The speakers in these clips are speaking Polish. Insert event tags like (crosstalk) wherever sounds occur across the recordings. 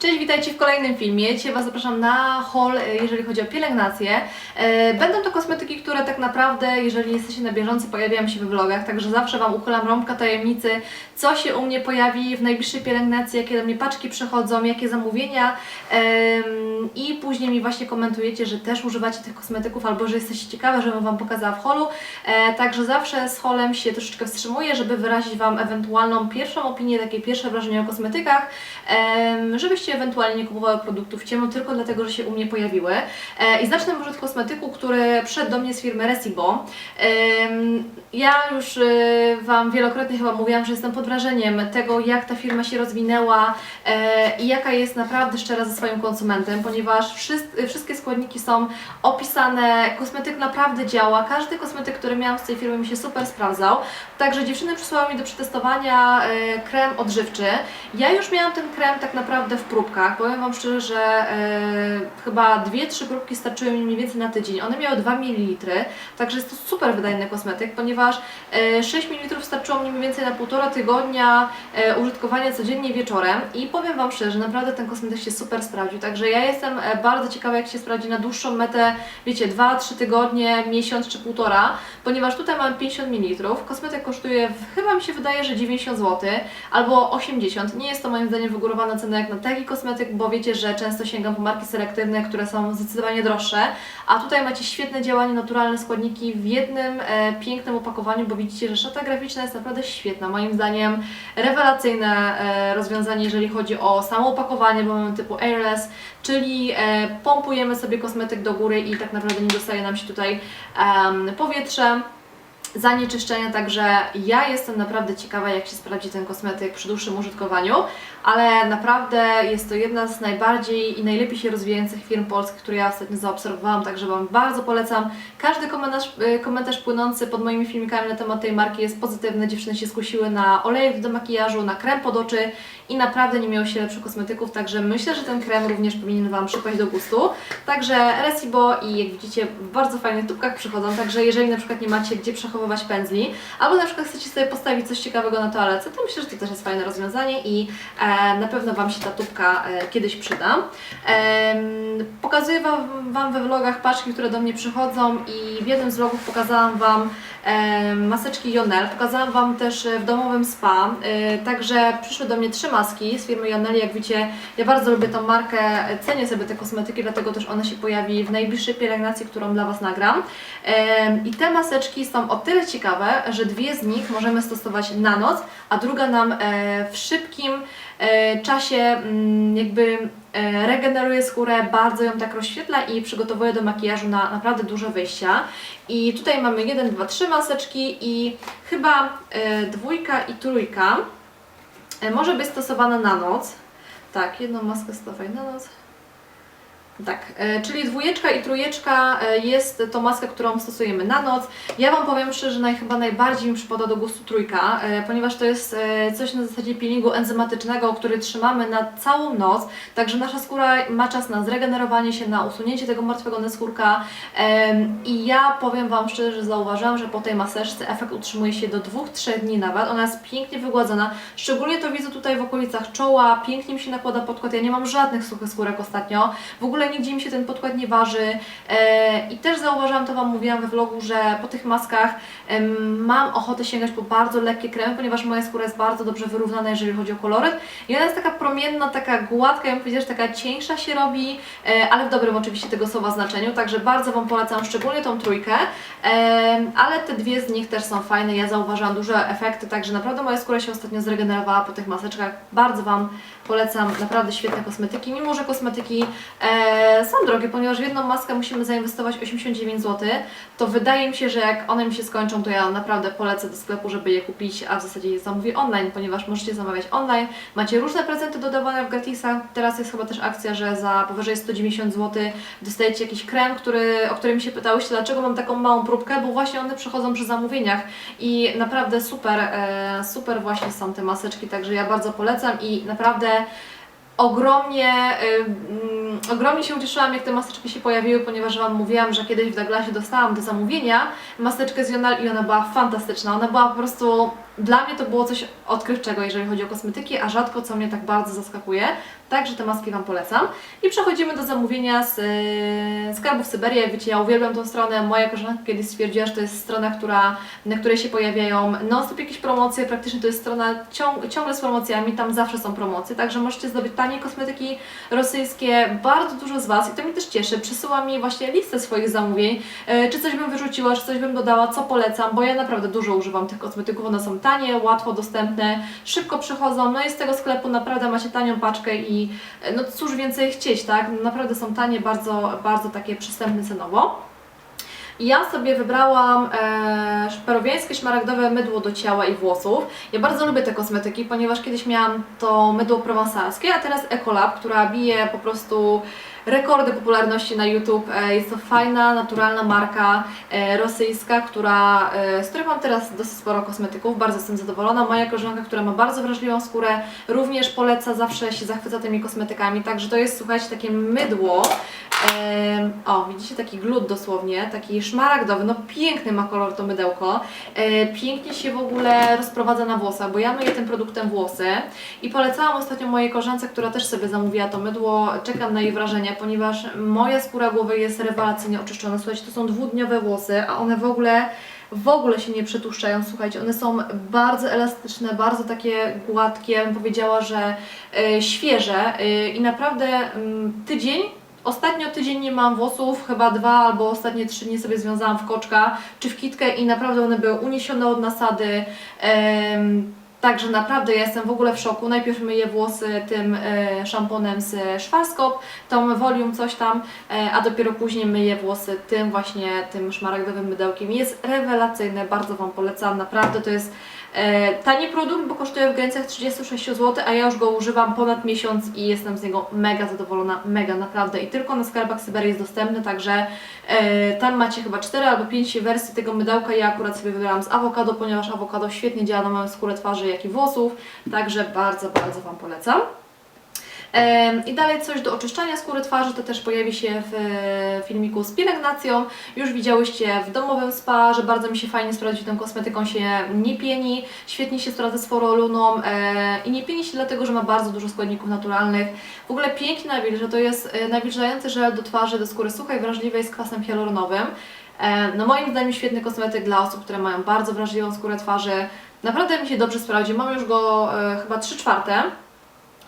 Cześć, witajcie w kolejnym filmie. Dzisiaj Was zapraszam na haul, e, jeżeli chodzi o pielęgnację. E, Będą to kosmetyki, które tak naprawdę, jeżeli jesteście na bieżąco, pojawiają się we vlogach, także zawsze Wam uchylam rąbka tajemnicy, co się u mnie pojawi w najbliższej pielęgnacji, jakie do mnie paczki przychodzą, jakie zamówienia i później mi właśnie komentujecie, że też używacie tych kosmetyków albo że jesteście ciekawe, żebym Wam pokazała w holu. E, Także zawsze z holem się troszeczkę wstrzymuję, żeby wyrazić Wam ewentualną pierwszą opinię, takie pierwsze wrażenie o kosmetykach, em, żebyście ewentualnie nie kupowały produktów ciemno tylko dlatego, że się u mnie pojawiły. E, I zacznę może od kosmetyku, który przyszedł do mnie z firmy Resibo. Ja już e, Wam wielokrotnie chyba mówiłam, że jestem pod wrażeniem tego, jak ta firma się rozwinęła e, i jaka jest naprawdę szczera ze swoim konsumentem, ponieważ wszys- wszystkie składniki są opisane, kosmetyk naprawdę działa, każdy kosmetyk, który miałam z tej firmy mi się super sprawdzał, także dziewczyny przysłały mi do przetestowania krem odżywczy. Ja już miałam ten krem tak naprawdę w próbkach, powiem Wam szczerze, że e, chyba dwie, trzy próbki starczyły mi mniej więcej na tydzień, one miały 2 ml, także jest to super wydajny kosmetyk, ponieważ e, 6 ml starczyło mi mniej więcej na półtora tygodnia e, użytkowania codziennie wieczorem. I powiem Wam szczerze, naprawdę ten kosmetyk się super sprawdził, także ja jestem e, bardzo ciekawa jak się sprawdzi na dłuższą metę, wiecie, 2-3 tygodnie, miesiąc czy półtora, ponieważ tutaj mam 50 ml, kosmetyk kosztuje chyba mi się wydaje, że 90 zł albo 80, nie jest to moim zdaniem wygórowana cena jak na taki kosmetyk, bo wiecie, że często sięgam po marki selektywne, które są zdecydowanie droższe, a tutaj macie świetne działanie, naturalne składniki w jednym e, pięknym opakowaniu, bo widzicie, że szata graficzna jest naprawdę świetna. Moim zdaniem rewelacyjne e, rozwiązanie, jeżeli chodzi o samo opakowanie, bo mamy typu airless, czyli e, pompujemy sobie kosmetyk do góry i tak naprawdę nie dostaje nam się tutaj em, powietrze zanieczyszczenia, także ja jestem naprawdę ciekawa, jak się sprawdzi ten kosmetyk przy dłuższym użytkowaniu, ale naprawdę jest to jedna z najbardziej i najlepiej się rozwijających firm polskich, które ja ostatnio zaobserwowałam, także Wam bardzo polecam. Każdy komentarz, y, komentarz płynący pod moimi filmikami na temat tej marki jest pozytywny. Dziewczyny się skusiły na olejek do makijażu, na krem pod oczy i naprawdę nie miało się lepszych kosmetyków, także myślę, że ten krem również powinien Wam przypaść do gustu. Także Resibo i jak widzicie w bardzo fajnych tubkach przychodzą, także jeżeli na przykład nie macie gdzie przechowywać pędzli, albo na przykład chcecie sobie postawić coś ciekawego na toalecie, to myślę, że to też jest fajne rozwiązanie i e, na pewno Wam się ta tubka e, kiedyś przyda. Em, pokazuję wam, wam we vlogach paczki, które do mnie przychodzą i w jednym z vlogów pokazałam Wam e, maseczki Jonel, pokazałam Wam też e, w domowym spa, e, także przyszły do mnie trzy maski z firmy Jonel, jak widzicie ja bardzo lubię tą markę, cenię sobie te kosmetyki, dlatego też ona się pojawi w najbliższej pielęgnacji, którą dla Was nagram. I te maseczki są o tyle ciekawe, że dwie z nich możemy stosować na noc, a druga nam e, w szybkim e, czasie mm, jakby e, regeneruje skórę, bardzo ją tak rozświetla i przygotowuje do makijażu na naprawdę duże wyjścia. I tutaj mamy jeden, dwa, trzy maseczki i chyba dwójka i trójka może być stosowana na noc. Tak, jedną maskę stosowaj na noc. Tak, e, czyli dwójeczka i trójeczka e, jest to maska, którą stosujemy na noc. Ja Wam powiem szczerze, naj, chyba najbardziej mi przypada do gustu trójka, e, ponieważ to jest coś na zasadzie peelingu enzymatycznego, który trzymamy na całą noc, także nasza skóra ma czas na zregenerowanie się, na usunięcie tego martwego naskórka i ja powiem Wam szczerze, że zauważyłam, że po tej maseczce efekt utrzymuje się do 2-3 dni nawet, ona jest pięknie wygładzona, szczególnie to widzę tutaj w okolicach czoła, pięknie mi się nakłada podkład, ja nie mam żadnych suchych skórek ostatnio, w ogóle nigdzie mi się ten podkład nie waży. E, i też zauważyłam, to Wam mówiłam we vlogu, że po tych maskach mam ochotę sięgać po bardzo lekkie kremy, ponieważ moja skóra jest bardzo dobrze wyrównana, jeżeli chodzi o koloryt i ona jest taka promienna, taka gładka, ja bym powiedziała, że taka cieńsza się robi, e, ale w dobrym oczywiście tego słowa znaczeniu, także bardzo Wam polecam szczególnie tą trójkę, em, ale te dwie z nich też są fajne, ja zauważyłam duże efekty, także naprawdę moja skóra się ostatnio zregenerowała po tych maseczkach, bardzo Wam polecam, naprawdę świetne kosmetyki, mimo że kosmetyki e, są drogie, ponieważ w jedną maskę musimy zainwestować 89 zł, to wydaje mi się, że jak one mi się skończą, to ja naprawdę polecę do sklepu, żeby je kupić, a w zasadzie je zamówię online, ponieważ możecie zamawiać online, macie różne prezenty dodawane w gratisach, teraz jest chyba też akcja, że za powyżej 190 zł dostajecie jakiś krem, który, o który mi się pytałyście, dlaczego mam taką małą próbkę, bo właśnie one przychodzą przy zamówieniach. I naprawdę super, e, super właśnie są te maseczki, także ja bardzo polecam i naprawdę ogromnie, y, mm, ogromnie się ucieszyłam, jak te maseczki się pojawiły, ponieważ Wam mówiłam, że kiedyś w Douglasie dostałam do zamówienia maseczkę z Jonal i ona była fantastyczna. Ona była po prostu dla mnie to było coś odkrywczego, jeżeli chodzi o kosmetyki, a rzadko co mnie tak bardzo zaskakuje. Także te maski Wam polecam. I przechodzimy do zamówienia z yy, skarbów Syberii. Jak wiecie, ja uwielbiam tą stronę. Moja koleżanka kiedyś stwierdziła, że to jest strona, która, na której się pojawiają non-stop jakieś promocje. Praktycznie to jest strona ciąg, ciągle z promocjami, tam zawsze są promocje. Także możecie zdobyć tanie kosmetyki rosyjskie. Bardzo dużo z Was i to mnie też cieszy. Przysyła mi właśnie listę swoich zamówień. Yy, czy coś bym wyrzuciła, czy coś bym dodała, co polecam, bo ja naprawdę dużo używam tych kosmetyków. One są tanie, łatwo dostępne, szybko przychodzą. No i z tego sklepu naprawdę macie tanią paczkę i e, no cóż więcej chcieć, tak? Naprawdę są tanie, bardzo, bardzo takie przystępne cenowo. Ja sobie wybrałam e, peruwiańskie szmaragdowe mydło do ciała i włosów. Ja bardzo lubię te kosmetyki, ponieważ kiedyś miałam to mydło prowansalskie, a teraz Ecolab, która bije po prostu rekordy popularności na YouTube. E, jest to fajna, naturalna marka e, rosyjska, która, e, z której mam teraz dosyć sporo kosmetyków. Bardzo jestem zadowolona. Moja koleżanka, która ma bardzo wrażliwą skórę, również poleca, zawsze się zachwyca tymi kosmetykami. Także to jest, słuchajcie, takie mydło. O, widzicie taki glut dosłownie, taki szmaragdowy, no piękny ma kolor to mydełko. Pięknie się w ogóle rozprowadza na włosach, bo ja myję tym produktem włosy i polecałam ostatnio mojej koleżance, która też sobie zamówiła to mydło. Czekam na jej wrażenia, ponieważ moja skóra głowy jest rewelacyjnie oczyszczona. Słuchajcie, to są dwudniowe włosy, a one w ogóle w ogóle się nie przetłuszczają. Słuchajcie, one są bardzo elastyczne, bardzo takie gładkie, ja bym powiedziała, że e, świeże e, i naprawdę mm, tydzień Ostatnio tydzień nie mam włosów, chyba dwa albo ostatnie trzy dni sobie związałam w koczka czy w kitkę i naprawdę one były uniesione od nasady. Em, Także naprawdę ja jestem w ogóle w szoku. Najpierw myję włosy tym e, szamponem z Schwarzkopf, tą Volume coś tam, e, a dopiero później myję włosy tym właśnie, tym szmaragdowym mydełkiem. Jest rewelacyjne, bardzo Wam polecam, naprawdę to jest e, tani produkt, bo kosztuje w granicach 36 zł, a ja już go używam ponad miesiąc i jestem z niego mega zadowolona, mega naprawdę. I tylko na skarbach Syberii jest dostępny, także e, tam macie chyba 4 albo 5 wersji tego mydełka. Ja akurat sobie wybrałam z awokado, ponieważ awokado świetnie działa na moją skórę twarzy, jak i włosów, także bardzo, bardzo Wam polecam. I dalej coś do oczyszczania skóry twarzy, to też pojawi się w e, filmiku z pielęgnacją. Już widziałyście w domowym spa, że bardzo mi się fajnie sprawdzi, tą kosmetyką się nie pieni, świetnie się sprawdza z foroluną e, i nie pieni się dlatego, że ma bardzo dużo składników naturalnych. W ogóle pięknie nawilża, to jest e, nawilżający żel do twarzy, do skóry suchej, wrażliwej z kwasem hialuronowym. No moim zdaniem świetny kosmetyk dla osób, które mają bardzo wrażliwą skórę twarzy. Naprawdę mi się dobrze sprawdzi, mam już go e, chyba 3 czwarte.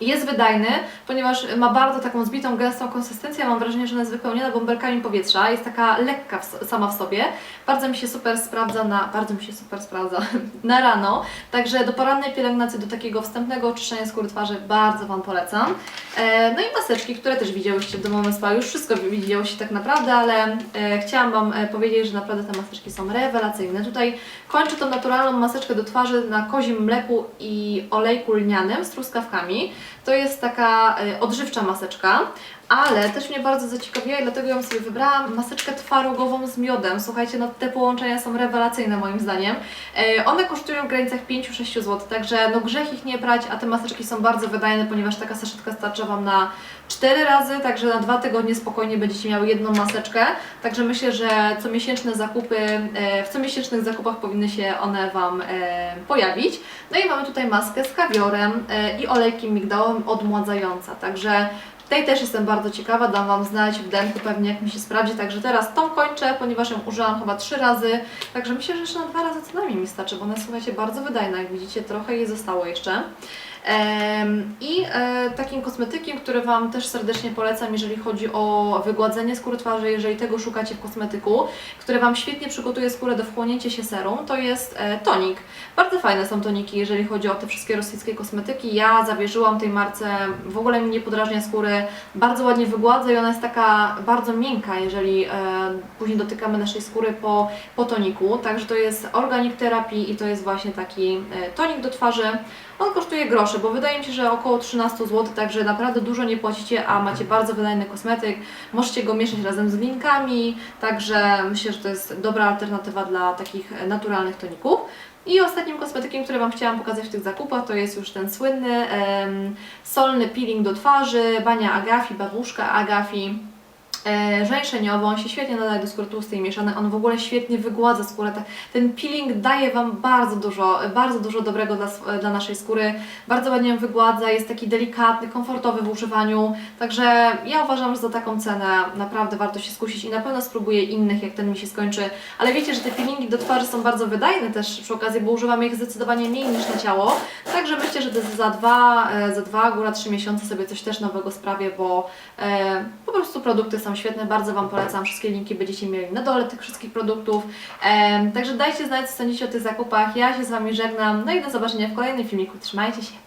Jest wydajny, ponieważ ma bardzo taką zbitą, gęstą konsystencję. Mam wrażenie, że ona jest wypełniona bąbelkami powietrza. Jest taka lekka w, sama w sobie. Bardzo mi się super sprawdza na, bardzo mi się super sprawdza (laughs) na rano. Także do porannej pielęgnacji, do takiego wstępnego oczyszczenia skóry twarzy bardzo Wam polecam. E, no i maseczki, które też widziałyście w domowym spa. Już wszystko widziałyście tak naprawdę, ale e, chciałam Wam e, powiedzieć, że naprawdę te maseczki są rewelacyjne. Tutaj kończę tą naturalną maseczkę do twarzy na kozim mleku i olejku lnianym z truskawkami. To jest taka y, odżywcza maseczka, ale też mnie bardzo zaciekawiła i dlatego ją sobie wybrałam maseczkę twarogową z miodem. Słuchajcie, no te połączenia są rewelacyjne moim zdaniem. E, one kosztują w granicach 5-6 zł, także no grzech ich nie brać, a te maseczki są bardzo wydajne, ponieważ taka saszetka starcza Wam na 4 razy, także na dwa tygodnie spokojnie będziecie miały jedną maseczkę. Także myślę, że comiesięczne zakupy, e, w comiesięcznych zakupach powinny się one Wam e, pojawić. No i mamy tutaj maskę z kawiorem e, i olejkiem migdałowym odmładzająca, także tej też jestem bardzo ciekawa, dam Wam znać w demku pewnie jak mi się sprawdzi, także teraz tą kończę, ponieważ ją użyłam chyba trzy razy, także myślę, że jeszcze na dwa razy co najmniej mi starczy, bo ona słuchajcie bardzo wydajna, jak widzicie trochę jej zostało jeszcze. I e, takim kosmetykiem, który Wam też serdecznie polecam, jeżeli chodzi o wygładzenie skóry twarzy, jeżeli tego szukacie w kosmetyku, który Wam świetnie przygotuje skórę do wchłonięcia się serum, to jest e, tonik. Bardzo fajne są toniki, jeżeli chodzi o te wszystkie rosyjskie kosmetyki. Ja zawierzyłam tej marce, w ogóle mi nie podrażnia skóry, bardzo ładnie wygładza i ona jest taka bardzo miękka, jeżeli e, później dotykamy naszej skóry po, po toniku. Także to jest Organic Therapy i to jest właśnie taki tonik do twarzy. On kosztuje grosze, bo wydaje mi się, że około 13 zł, także naprawdę dużo nie płacicie, a macie bardzo wydajny kosmetyk. Możecie go mieszać razem z glinkami, także myślę, że to jest dobra alternatywa dla takich naturalnych toników. I ostatnim kosmetykiem, który Wam chciałam pokazać w tych zakupach, to jest już ten słynny em, solny peeling do twarzy, bania Agafi, babuszka Agafi. E, on się świetnie nadaje do skóry tłustej i mieszanej, on w ogóle świetnie wygładza skórę. Ten peeling daje Wam bardzo dużo, bardzo dużo dobrego dla, sw- dla naszej skóry, bardzo ładnie ją wygładza, jest taki delikatny, komfortowy w używaniu, także ja uważam, że za taką cenę naprawdę warto się skusić i na pewno spróbuję innych, jak ten mi się skończy, ale wiecie, że te peelingi do twarzy są bardzo wydajne też przy okazji, bo używam ich zdecydowanie mniej niż na ciało, także myślę, że za dwa, e, za dwa, góra trzy miesiące sobie coś też nowego sprawię, bo e, po prostu produkty są świetne, bardzo Wam polecam, wszystkie linki będziecie mieli na dole tych wszystkich produktów, także dajcie znać, co sądzicie o tych zakupach, ja się z Wami żegnam, no i do zobaczenia w kolejnym filmiku, trzymajcie się!